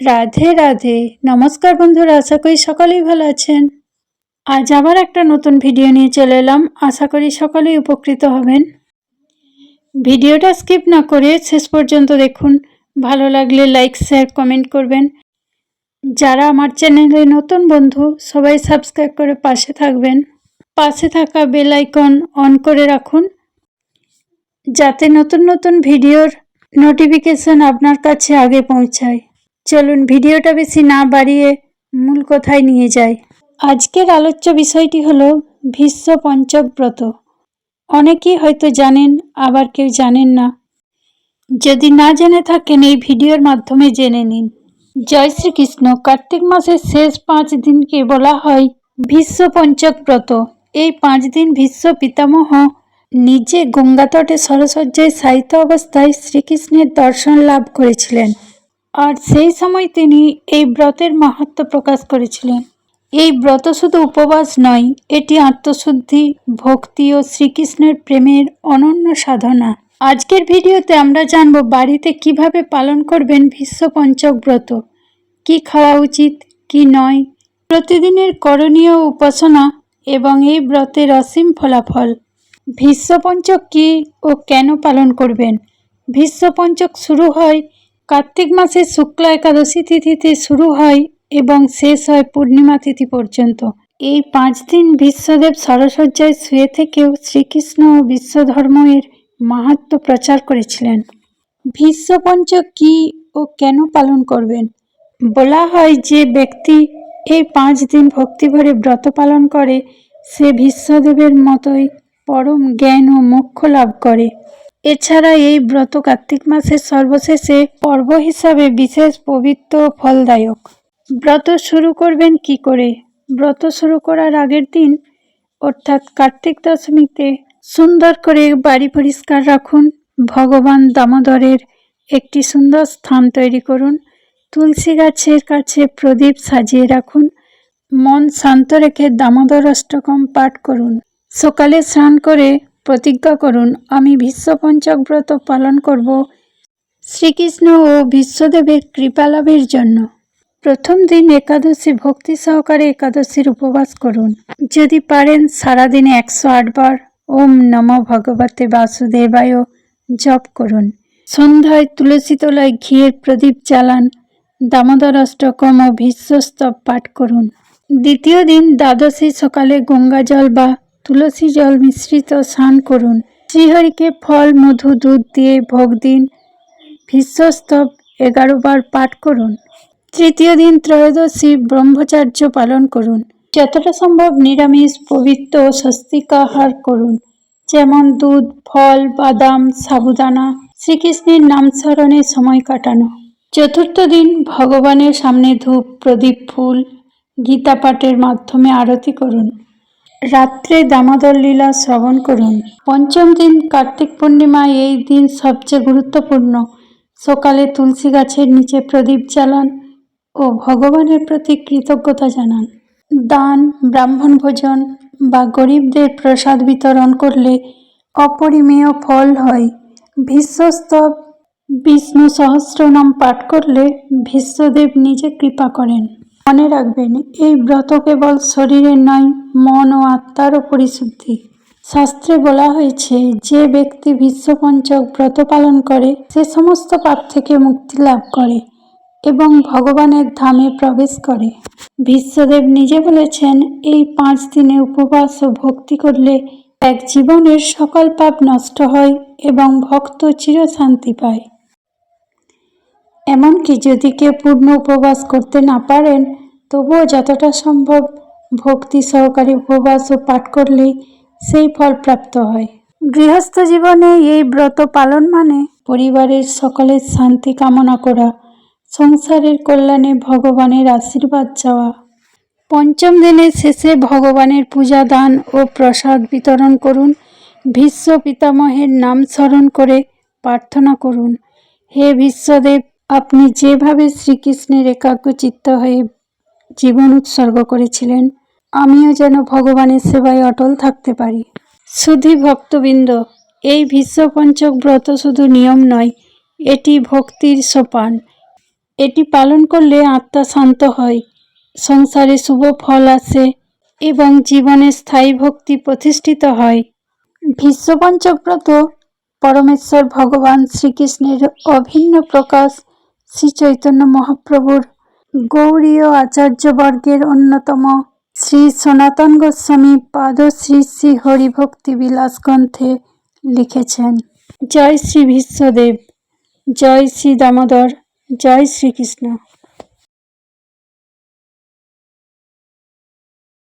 রাধে রাধে। নমস্কার বন্ধুরা, আশা করি সকলেই ভালো আছেন। আজ আবার একটা নতুন ভিডিও নিয়ে চলে এলাম। আশা করি সকলেই উপকৃত হবেন। ভিডিওটা স্কিপ না করে শেষ পর্যন্ত দেখুন। ভালো লাগলে লাইক, শেয়ার, কমেন্ট করবেন। যারা আমার চ্যানেলে নতুন বন্ধু, সবাই সাবস্ক্রাইব করে পাশে থাকবেন। পাশে থাকা বেল আইকন অন করে রাখুন। যাতে নতুন নতুন ভিডিওর নোটিফিকেশন আপনার কাছে আগে পৌঁছায়। চলুন ভিডিওটা বেশি না বাড়িয়ে মূল কথায় নিয়ে যাই। আজকের আলোচ্য বিষয়টি হলো ভীষ্ম পঞ্চক ব্রত অনেকেই হয়তো জানেন, আবার কেউ জানেন না। যদি না জেনে থাকেন, এই ভিডিওর মাধ্যমে জেনে নিন। জয় শ্রীকৃষ্ণ। কার্তিক মাসের শেষ পাঁচ দিনকে বলা হয় ভীষ্ম পঞ্চক ব্রত এই পাঁচ দিন ভীষ্ম পিতামহ নিজে গঙ্গাতটে সরসজ্জায় সাহিত্য অবস্থায় শ্রীকৃষ্ণের দর্শন লাভ করেছিলেন। আর সেই সময় তিনি এই ব্রতের মাহাত্ম প্রকাশ করেছিলেন। এই ব্রত শুধু উপবাস নয়, এটি আত্মশুদ্ধি, ভক্তি ও শ্রীকৃষ্ণের প্রেমের অনন্য সাধনা। আজকের ভিডিওতে আমরা জানব বাড়িতে কীভাবে পালন করবেন ভীষ্ম পঞ্চক ব্রত। কি খাওয়া উচিত, কি নয়, প্রতিদিনের করণীয় উপাসনা এবং এই ব্রতের অসীম ফলাফল। ভীষ্ম পঞ্চক কী ও কেন পালন করবেন? ভীষ্ম পঞ্চক শুরু হয় কার্তিক মাসের শুক্লা একাদশী তিথিতে শুরু হয় এবং শেষ হয় পূর্ণিমা তিথি পর্যন্ত। এই পাঁচ দিন বিশ্বদেব সরসজ্জায় শুয়ে থেকেও শ্রীকৃষ্ণ ও বিশ্বধর্মের মাহাত্ম প্রচার করেছিলেন। ভীষ্মপঞ্চক কী ও কেন পালন করবেন? বলা হয় যে ব্যক্তি এই পাঁচ দিন ভক্তিভরে ব্রত পালন করে, সে ভীষ্মদেবের মতোই পরম জ্ঞান ও মোক্ষ লাভ করে। এছাড়া এই ব্রত কার্তিক মাসের সর্বশেষে পর্ব হিসাবে বিশেষ পবিত্র ফলদায়ক। ব্রত শুরু করবেন কি করে? ব্রত শুরু করার আগের দিন, অর্থাৎ কার্তিক দশমীতে, সুন্দর করে বাড়ি পরিষ্কার রাখুন। ভগবান দামোদরের একটি সুন্দর স্থান তৈরি করুন। তুলসী গাছের কাছে প্রদীপ সাজিয়ে রাখুন। মন শান্ত রেখে দামোদর অষ্টকম পাঠ করুন। সকালে স্নান করে প্রতিজ্ঞা করুন, আমি বিশ্বপঞ্চক ব্রত পালন করব। শ্রীকৃষ্ণ ও বিশ্বদেবের কৃপালাভের জন্য। প্রথম দিন একাদশী ভক্তি সহকারে একাদশীর উপবাস করুন। যদি পারেন, সারাদিনে একশো আটবার ওম নম ভগবতে বাসুদেবায় জপ করুন। সন্ধ্যায় তুলসী তলায় ঘিয়ের প্রদীপ জ্বালান। দামোদর অষ্টকম ও ভীষ্মস্তব পাঠ করুন। দ্বিতীয় দিন দ্বাদশী সকালে গঙ্গা জল বা তুলসী জল মিশ্রিত স্নান করুন। শ্রীহরিকে ফল, মধু, দুধ দিয়ে ভোগ দিন। ভীষ্মস্তব এগারো বার পাঠ করুন। তৃতীয় দিন ত্রয়োদশী ব্রহ্মচার্য পালন করুন। যতটা সম্ভব নিরামিষ, পবিত্র স্বস্তিকাহার করুন। যেমন দুধ, ফল, বাদাম, সাবুদানা। শ্রীকৃষ্ণের নাম স্মরণে সময় কাটানো। চতুর্থ দিন ভগবানের সামনে ধূপ, প্রদীপ, ফুল গীতা পাঠের মাধ্যমে আরতি করুন। রাত্রে দামোদর লীলা শ্রবণ করুন। পঞ্চম দিন কার্তিক পূর্ণিমা এই দিন সবচেয়ে গুরুত্বপূর্ণ। সকালে তুলসী গাছের নিচে প্রদীপ জ্বালান ও ভগবানের প্রতি কৃতজ্ঞতা জানান। দান, ব্রাহ্মণ ভোজন বা গরিবদের প্রসাদ বিতরণ করলে অপরিমেয় ফল হয়। ভীষ্মস্তব, বিষ্ণু সহস্রনাম পাঠ করলে ভীষ্মদেব নিজে কৃপা করেন। মনে রাখবেন, এই ব্রত কেবল শরীরের নয়, মন ও আত্মারও পরিশুদ্ধি শাস্ত্রে বলা হয়েছে, যে ব্যক্তি বিশ্বপঞ্চক ব্রত পালন করে, সে সমস্ত পাপ থেকে মুক্তি লাভ করে এবং ভগবানের ধামে প্রবেশ করে। বিশ্বদেব নিজে বলেছেন, এই পাঁচ দিনে উপবাস ও ভক্তি করলে এক জীবনের সকল পাপ নষ্ট হয় এবং ভক্ত চিরশান্তি পায়। এমনকি যদি কেউ পূর্ণ উপবাস করতে না পারেন, তবুও যতটা সম্ভব ভক্তি সহকারী উপবাস ও পাঠ করলেই সেই ফল প্রাপ্ত হয়। গৃহস্থ জীবনে এই ব্রত পালন মানে পরিবারের সকলের শান্তি কামনা করা, সংসারের কল্যাণে ভগবানের আশীর্বাদ চাওয়া। পঞ্চম দিনের শেষে ভগবানের পূজা, দান ও প্রসাদ বিতরণ করুন। ভীষ্ম পিতামহের নাম স্মরণ করে প্রার্থনা করুন। হে বিশ্বদেব আপনি যেভাবে শ্রীকৃষ্ণের একাগ্রচিত্ত হয়ে জীবন উৎসর্গ করেছিলেন, আমিও যেন ভগবানের সেবায় অটল থাকতে পারি। শুধু ভক্তবৃন্দ, এই ভীষ্ম পঞ্চক ব্রত শুধু নিয়ম নয়, এটি ভক্তির সোপান। এটি পালন করলে আত্মা শান্ত হয়, সংসারে শুভ ফল আসে এবং জীবনে স্থায়ী ভক্তি প্রতিষ্ঠিত হয়। বিশ্বপঞ্চব্রত পরমেশ্বর ভগবান শ্রীকৃষ্ণের অভিন্ন প্রকাশ শ্রী চৈতন্য মহাপ্রভুর গৌরীয় আচার্যবর্গের অন্যতম শ্রী সনাতন গোস্বামী পাদ শ্রী শ্রী হরিভক্তি বিলাস গ্রন্থে লিখেছেন, জয় শ্রী বিশ্বদেব জয় শ্রী দামোদর, জয় শ্রীকৃষ্ণ